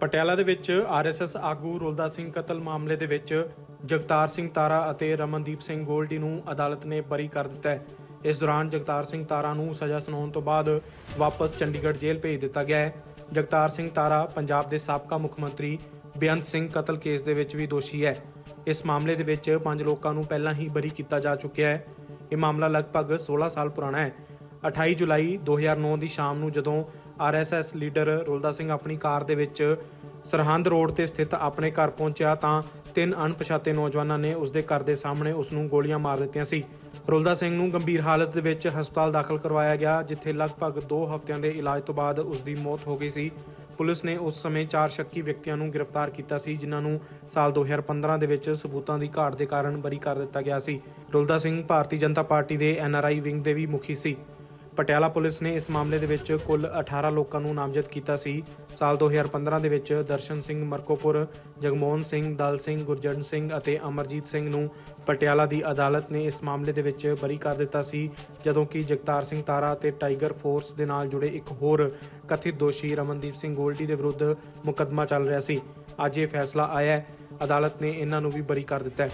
ਪਟਿਆਲਾ ਦੇ ਵਿੱਚ ਆਰਐਸਐਸ ਆਗੂ ਰੋਲਦਾ ਸਿੰਘ ਕਤਲ ਮਾਮਲੇ ਦੇ ਵਿੱਚ ਜਗਤਾਰ ਸਿੰਘ ਤਾਰਾ ਅਤੇ ਰਮਨਦੀਪ ਸਿੰਘ ਗੋਲਡੀ ਨੂੰ ਅਦਾਲਤ ਨੇ ਬਰੀ ਕਰ ਦਿੱਤਾ ਹੈ। ਇਸ ਦੌਰਾਨ ਜਗਤਾਰ ਸਿੰਘ ਤਾਰਾ ਨੂੰ ਸਜ਼ਾ ਸੁਣਾਉਣ ਤੋਂ ਬਾਅਦ ਵਾਪਸ ਚੰਡੀਗੜ੍ਹ ਜੇਲ੍ਹ ਭੇਜ ਦਿੱਤਾ ਗਿਆ ਹੈ। ਜਗਤਾਰ ਸਿੰਘ ਤਾਰਾ ਪੰਜਾਬ ਦੇ ਸਾਬਕਾ ਮੁੱਖ ਮੰਤਰੀ ਬੇਅੰਤ ਸਿੰਘ ਕਤਲ ਕੇਸ ਦੇ ਵਿੱਚ ਵੀ ਦੋਸ਼ੀ ਹੈ। ਇਸ ਮਾਮਲੇ ਦੇ ਵਿੱਚ ਪੰਜ ਲੋਕਾਂ ਨੂੰ ਪਹਿਲਾਂ ਹੀ ਬਰੀ ਕੀਤਾ ਜਾ ਚੁੱਕਿਆ ਹੈ। ਇਹ ਮਾਮਲਾ ਲਗਭਗ 16 ਸਾਲ ਪੁਰਾਣਾ ਹੈ। 28 ਜੁਲਾਈ 2009 ਦੀ ਸ਼ਾਮ ਨੂੰ ਜਦੋਂ ਆਰਐਸਐਸ ਲੀਡਰ ਰੋਲਦਾ ਸਿੰਘ ਆਪਣੀ ਕਾਰ ਦੇ ਵਿੱਚ ਸਰਹੰਦ ਰੋਡ ਤੇ ਸਥਿਤ ਆਪਣੇ ਘਰ ਪਹੁੰਚਿਆ ਤਾਂ ਤਿੰਨ ਅਣਪਛਾਤੇ ਨੌਜਵਾਨਾਂ ਨੇ ਉਸ ਦੇ ਘਰ ਦੇ ਸਾਹਮਣੇ ਉਸ ਨੂੰ ਗੋਲੀਆਂ ਮਾਰ ਦਿੱਤੀਆਂ ਸੀ। ਰੋਲਦਾ ਸਿੰਘ ਨੂੰ ਗੰਭੀਰ ਹਾਲਤ ਦੇ ਵਿੱਚ ਹਸਪਤਾਲ ਦਾਖਲ ਕਰਵਾਇਆ ਗਿਆ, ਜਿੱਥੇ ਲਗਭਗ 2 ਹਫ਼ਤਿਆਂ ਦੇ ਇਲਾਜ ਤੋਂ ਬਾਅਦ ਉਸ ਦੀ ਮੌਤ ਹੋ ਗਈ ਸੀ। ਪੁਲਿਸ ਨੇ ਉਸ ਸਮੇਂ ਚਾਰ ਸ਼ੱਕੀ ਵਿਅਕਤੀਆਂ ਨੂੰ ਗ੍ਰਿਫਤਾਰ ਕੀਤਾ ਸੀ, ਜਿਨ੍ਹਾਂ ਨੂੰ ਸਾਲ 2015 ਦੇ ਵਿੱਚ ਸਬੂਤਾਂ ਦੀ ਘਾਟ ਦੇ ਕਾਰਨ ਬਰੀ ਕਰ ਦਿੱਤਾ ਗਿਆ ਸੀ। ਰੁਲਦਾ ਸਿੰਘ ਭਾਰਤੀ ਜਨਤਾ ਪਾਰਟੀ ਦੇ ਐਨਆਰਆਈ ਵਿੰਗ ਦੇ ਵੀ ਮੁਖੀ ਸੀ। ਪਟਿਆਲਾ ਪੁਲਿਸ ਨੇ ਇਸ ਮਾਮਲੇ ਦੇ ਵਿੱਚ ਕੁੱਲ 18 ਲੋਕਾਂ ਨੂੰ ਨਾਮਜ਼ਦ ਕੀਤਾ ਸੀ। ਸਾਲ 2015 ਦੇ ਵਿੱਚ ਦਰਸ਼ਨ ਸਿੰਘ ਮਰਕੋਪੁਰ, ਜਗਮੋਹਨ ਸਿੰਘ, ਦਲ ਸਿੰਘ ਗੁਰਜਰਨ ਸਿੰਘ ਅਤੇ ਅਮਰਜੀਤ ਸਿੰਘ ਨੂੰ ਪਟਿਆਲਾ ਦੀ ਅਦਾਲਤ ਨੇ ਇਸ ਮਾਮਲੇ ਦੇ ਵਿੱਚ ਬਰੀ ਕਰ ਦਿੱਤਾ ਸੀ, ਜਦੋਂ ਕਿ ਜਗਤਾਰ ਸਿੰਘ ਤਾਰਾ ਅਤੇ ਟਾਈਗਰ ਫੋਰਸ ਦੇ ਨਾਲ ਜੁੜੇ ਇੱਕ ਹੋਰ ਕਥਿਤ ਦੋਸ਼ੀ ਰਮਨਦੀਪ ਸਿੰਘ ਗੋਲਡੀ ਦੇ ਵਿਰੁੱਧ ਮੁਕੱਦਮਾ ਚੱਲ ਰਿਹਾ ਸੀ। ਅੱਜ ਇਹ ਫੈਸਲਾ ਆਇਆ ਹੈ। ਅਦਾਲਤ ਨੇ ਇਹਨਾਂ ਨੂੰ ਵੀ ਬਰੀ ਕਰ ਦਿੱਤਾ ਹੈ।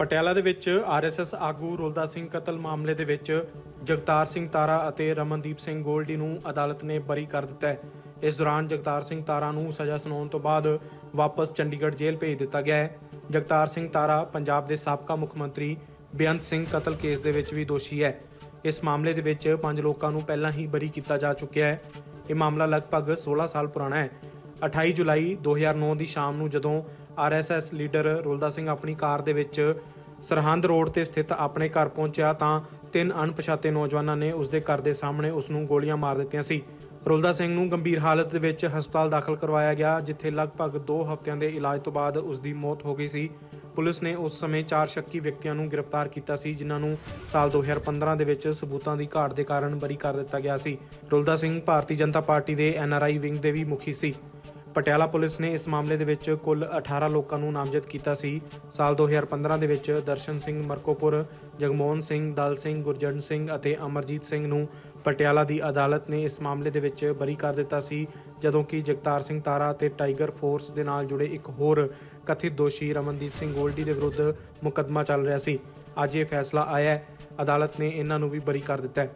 ਪਟਿਆਲਾ ਦੇ ਵਿੱਚ ਆਰਐਸਐਸ ਆਗੂ ਰੋਲਦਾ ਸਿੰਘ ਕਤਲ ਮਾਮਲੇ ਦੇ ਵਿੱਚ ਜਗਤਾਰ ਸਿੰਘ ਤਾਰਾ ਅਤੇ ਰਮਨਦੀਪ ਸਿੰਘ ਗੋਲਡੀ ਨੂੰ ਅਦਾਲਤ ਨੇ ਬਰੀ ਕਰ ਦਿੱਤਾ ਹੈ। ਇਸ ਦੌਰਾਨ ਜਗਤਾਰ ਸਿੰਘ ਤਾਰਾ ਨੂੰ ਸਜ਼ਾ ਸੁਣਾਉਣ ਤੋਂ ਬਾਅਦ ਵਾਪਸ ਚੰਡੀਗੜ੍ਹ ਜੇਲ੍ਹ ਭੇਜ ਦਿੱਤਾ ਗਿਆ ਹੈ। ਜਗਤਾਰ ਸਿੰਘ ਤਾਰਾ ਪੰਜਾਬ ਦੇ ਸਾਬਕਾ ਮੁੱਖ ਮੰਤਰੀ ਬੇਅੰਤ ਸਿੰਘ ਕਤਲ ਕੇਸ ਦੇ ਵਿੱਚ ਵੀ ਦੋਸ਼ੀ ਹੈ। ਇਸ ਮਾਮਲੇ ਦੇ ਵਿੱਚ ਪੰਜ ਲੋਕਾਂ ਨੂੰ ਪਹਿਲਾਂ ਹੀ ਬਰੀ ਕੀਤਾ ਜਾ ਚੁੱਕਿਆ ਹੈ। ਇਹ ਮਾਮਲਾ ਲਗਭਗ 16 ਸਾਲ ਪੁਰਾਣਾ ਹੈ। 28 ਜੁਲਾਈ 2009 ਦੀ ਸ਼ਾਮ ਨੂੰ ਜਦੋਂ ਆਰਐਸਐਸ ਲੀਡਰ ਰੁਲਦਾ ਸਿੰਘ ਆਪਣੀ ਕਾਰ ਦੇ ਵਿੱਚ ਸਰਹੰਦ ਰੋਡ ਤੇ ਸਥਿਤ ਆਪਣੇ ਘਰ ਪਹੁੰਚਿਆ ਤਾਂ ਤਿੰਨ ਅਣਪਛਾਤੇ ਨੌਜਵਾਨਾਂ ਨੇ ਉਸ ਦੇ ਘਰ ਦੇ ਸਾਹਮਣੇ ਉਸ ਨੂੰ ਗੋਲੀਆਂ ਮਾਰ ਦਿੱਤੀਆਂ ਸੀ। ਰੁਲਦਾ ਸਿੰਘ ਨੂੰ ਗੰਭੀਰ ਹਾਲਤ ਵਿੱਚ ਹਸਪਤਾਲ ਦਾਖਲ ਕਰਵਾਇਆ ਗਿਆ, ਜਿੱਥੇ ਲਗਭਗ 2 ਹਫ਼ਤਿਆਂ ਦੇ ਇਲਾਜ ਤੋਂ ਬਾਅਦ ਉਸ ਦੀ ਮੌਤ ਹੋ ਗਈ ਸੀ। ਪੁਲਿਸ ਨੇ ਉਸ ਸਮੇਂ ਚਾਰ ਸ਼ੱਕੀ ਵਿਅਕਤੀਆਂ ਨੂੰ ਗ੍ਰਿਫਤਾਰ ਕੀਤਾ ਸੀ, ਜਿਨ੍ਹਾਂ ਨੂੰ ਸਾਲ 2015 ਦੇ ਵਿੱਚ ਸਬੂਤਾਂ ਦੀ ਘਾਟ ਦੇ ਕਾਰਨ ਬਰੀ ਕਰ ਦਿੱਤਾ ਗਿਆ ਸੀ। ਰੁਲਦਾ ਸਿੰਘ ਭਾਰਤੀ ਜਨਤਾ ਪਾਰਟੀ ਦੇ ਐਨਆਰਆਈ ਵਿੰਗ ਦੇ ਵੀ ਮੁਖੀ ਸੀ। ਪਟਿਆਲਾ ਪੁਲਿਸ ਨੇ ਇਸ ਮਾਮਲੇ ਦੇ ਵਿੱਚ ਕੁੱਲ 18 ਲੋਕਾਂ ਨੂੰ ਨਾਮਜ਼ਦ ਕੀਤਾ ਸੀ। ਸਾਲ 2015 ਦੇ ਵਿੱਚ ਦਰਸ਼ਨ ਸਿੰਘ ਮਰਕੋਪੁਰ, ਜਗਮੋਹਨ ਸਿੰਘ, ਦਲ ਸਿੰਘ ਗੁਰਜਰਨ ਸਿੰਘ ਅਤੇ ਅਮਰਜੀਤ ਸਿੰਘ ਨੂੰ ਪਟਿਆਲਾ ਦੀ ਅਦਾਲਤ ਨੇ ਇਸ ਮਾਮਲੇ ਦੇ ਵਿੱਚ ਬਰੀ ਕਰ ਦਿੱਤਾ ਸੀ, ਜਦੋਂ ਕਿ ਜਗਤਾਰ ਸਿੰਘ ਤਾਰਾ ਅਤੇ ਟਾਈਗਰ ਫੋਰਸ ਦੇ ਨਾਲ ਜੁੜੇ ਇੱਕ ਹੋਰ ਕਥਿਤ ਦੋਸ਼ੀ ਰਮਨਦੀਪ ਸਿੰਘ ਗੋਲਡੀ ਦੇ ਵਿਰੁੱਧ ਮੁਕੱਦਮਾ ਚੱਲ ਰਿਹਾ ਸੀ। ਅੱਜ ਇਹ ਫੈਸਲਾ ਆਇਆ ਹੈ। ਅਦਾਲਤ ਨੇ ਇਹਨਾਂ ਨੂੰ ਵੀ ਬਰੀ ਕਰ ਦਿੱਤਾ ਹੈ।